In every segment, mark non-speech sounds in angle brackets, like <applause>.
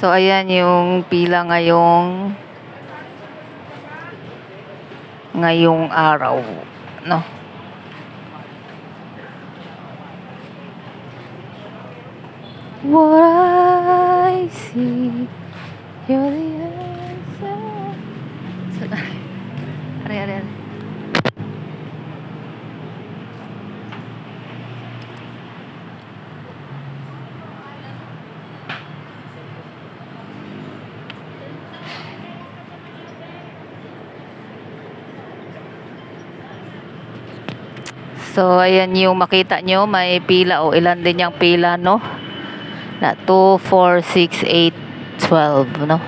So, ayan yung pila ngayong ngayong araw. No? What I see, you're the answer. So, Ari, ari, ari. So, ayan yung makita nyo, may pila o ilan din yung pila, no? Na 2, 4, 6, 8, 12, no?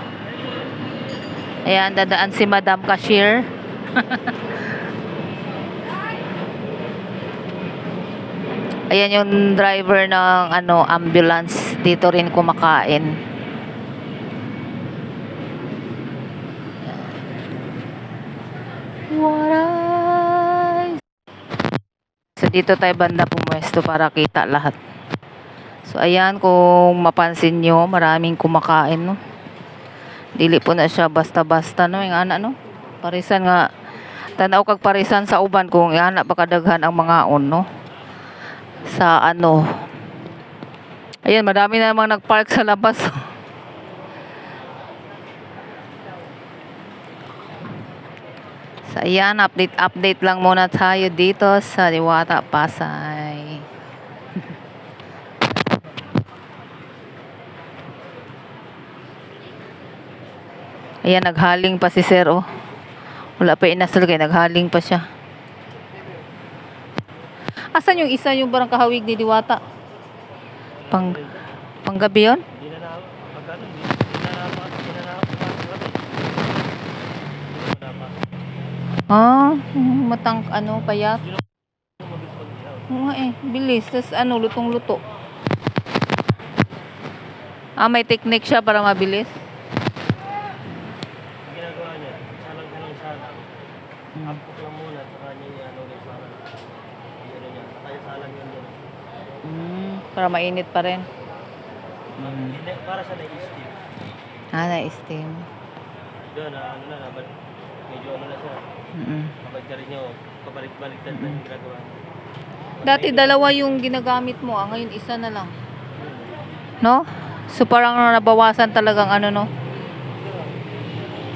Ayan, dadaan si Madam Cashier. <laughs> Ayan yung driver ng ano ambulance dito rin kumakain. What I So dito tayo banda pumwesto para kita lahat. So ayan kung mapansin nyo, maraming kumakain no. Dili po na siya basta-basta no, yung ana no. Parisan nga tanaw kag parisan sa uban kung ana pa kadaghan ang mga on no. Sa ano. Ayan, marami na namang nagpark sa labas. <laughs> So, ayan, update, update lang muna tayo dito sa Diwata, Pasay. <laughs> ayan, naghaling pa si Sir, oh. Wala pa inasal kay naghaling pa siya. Asan yung isa yung barang kahawig ni Diwata? Pang, panggabi yun? Hindi na na, magkano, hindi hindi na na, hindi na na, hindi na na, Ah, matang ano, payat. Oo nga eh, bilis. Tapos ano, lutong-luto. Ah, may technique siya para mabilis. Ginagawa niya, salang ka lang salang. Ampok lang muna, saka niya yung ano, yung salang. Yung ano niya, saka yung salang yun yun. Mm, para mainit pa rin. Hindi, para sa na-steam. Ah, na-steam. Doon, na, ano na, medyo ano na siya. Mm Nabad ka rin niya, oh. pabalik-baliktad na yung ginagawa. Dati dalawa yung ginagamit mo, ah. ngayon isa na lang. No? So parang nabawasan talagang ano no?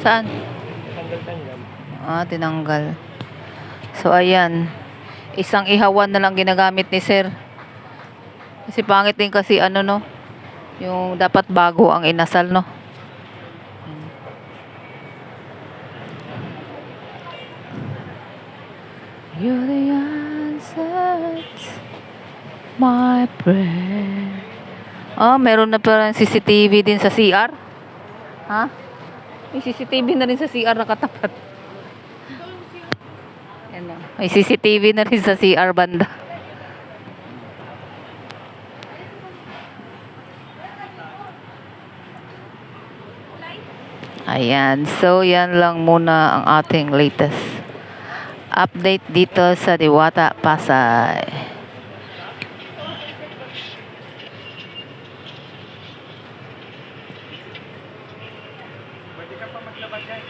Saan? Tanggal-tanggal. Ah, tinanggal. So, ayan. Isang ihawan na lang ginagamit ni Sir. Kasi pangit din kasi ano, no? Yung dapat bago ang inasal, no? You're the answer my prayer. Ah, meron na parang CCTV din sa CR? Ha? May CCTV na rin sa CR nakatapat. Ano? May CCTV na rin sa CR banda. Ayan. So, yan lang muna ang ating latest update dito sa Diwata, Pasay. Pwede ka pa maglabas guys.